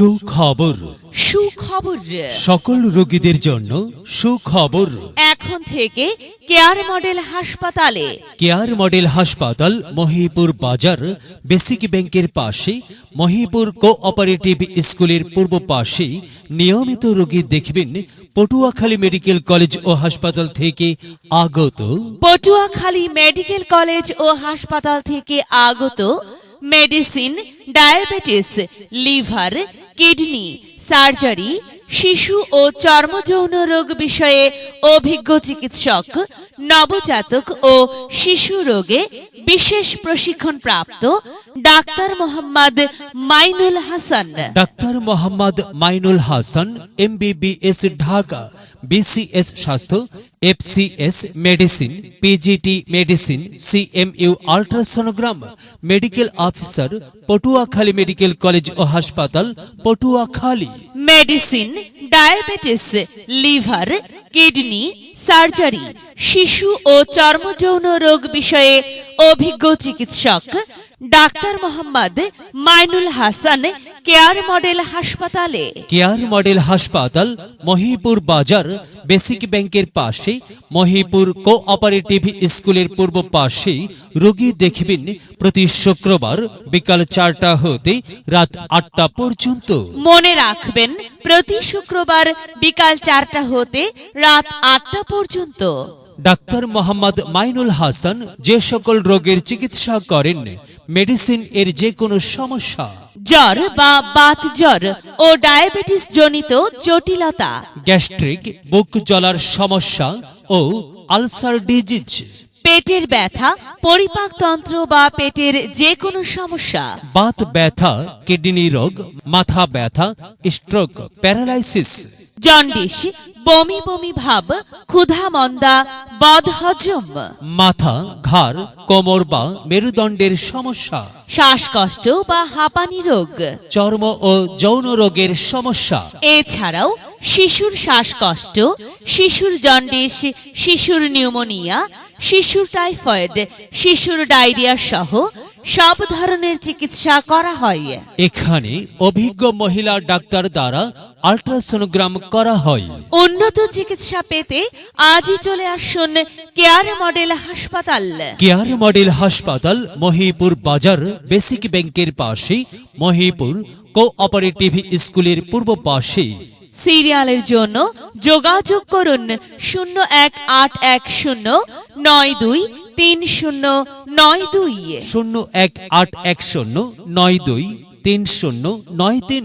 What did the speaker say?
সুখবর সুখবর। সকল রোগীদের জন্য সুখবর। এখন থেকে কেয়ার মডেল হাসপাতালে। কেয়ার মডেল হাসপাতাল মহিপুর বাজার বেসিক ব্যাংকের পাশে মহিপুর কোঅপারেটিভ স্কুলের পূর্ব পাশে। নিয়মিত রোগী দেখবেন পটুয়াখালী মেডিকেল কলেজ ও হাসপাতাল থেকে আগত। পটুয়াখালী মেডিকেল কলেজ ও হাসপাতাল থেকে আগত medicine diabetes liver kidney surgery শিশু ও চর্মযৌন রোগ বিষয়ে অভিজ্ঞ চিকিৎসক, নবজাতক ও শিশু রোগে বিশেষ প্রশিক্ষণ প্রাপ্ত doctor Mohammad Mainul Hasan. Doctor Mohammad Mainul Hasan, MBBS Dhaka, BCS স্বাস্থ্য, FCS medicine, PGT medicine, CMU ultrasonogram, medical officer, Patuakhali medical college ও হাসপাতাল, Patuakhali. Medicine, diabetes, liver, kidney, surgery, শিশু ও চর্মযৌন রোগ বিষয়ে অভিজ্ঞ চিকিৎসক doctor Mohammad Mainul Hasan care model হাসপাতালে। কেয়ার মডেল হাসপাতাল মহিপুর বাজার বেসিক ব্যাংকের পাশে মহিপুর কোঅপারেটিভ স্কুলের পূর্ব পাশে রোগী দেখবেন প্রতি শুক্রবার বিকাল চারটা হতে রাত আটটা পর্যন্ত। মনে রাখবেন প্রতি শুক্রবার বিকাল চারটা হতে রাত আটটা পর্যন্ত। ডাক্তার মোহাম্মদ মাইনুল হাসান যে সকল রোগের চিকিৎসা করেন মেডিসিন এর যে কোনো সমস্যা। জ্বর বা বাত জ্বর ও ডায়াবেটিস জনিত জটিলতা। গ্যাস্ট্রিক বুক জ্বলার সমস্যা ও আলসার ডিজিজ পেটের ব্যথা পরিপাকতন্ত্র বা পেটের যে কোনো সমস্যা। বাত ব্যথা কিডনি রোগ মাথা ব্যথা স্ট্রোক প্যারালাইসিস জন্ডিস বমি বমি ভাব ক্ষুধা মন্দা বদহজম। মাথা ঘাড় কোমর বা মেরুদণ্ডের সমস্যা। শ্বাসকষ্ট বা হাঁপানি রোগ। চর্ম ও যৌন রোগের সমস্যা। এছাড়াও শিশুর শ্বাসকষ্ট শিশুর জন্ডিস শিশুর নিউমোনিয়া শিশুর টাইফয়েড শিশুর ডায়রিয়া সহ সব ধরনের চিকিৎসা করা হয়। এখানে অভিজ্ঞ মহিলা ডাক্তার দ্বারা আল্ট্রাসোনোগ্রাম করা হয়। উন্নত চিকিৎসা পেতে আজই চলে আসুন কেয়ার মডেল হাসপাতাল কেয়ার মডেল হাসপাতাল মহিপুর বাজার বেসিক ব্যাংকের পাশে মহিপুর কোঅপারেটিভ স্কুলের পূর্ব পাশে। সিরিয়ালের জন্য যোগাযোগ করুন শূন্য এক আট এক শূন্য নয় দুই তিন শূন্য নয় দুই। শূন্য এক আট এক শূন্য নয় দুই তিন শূন্য নয় তিন।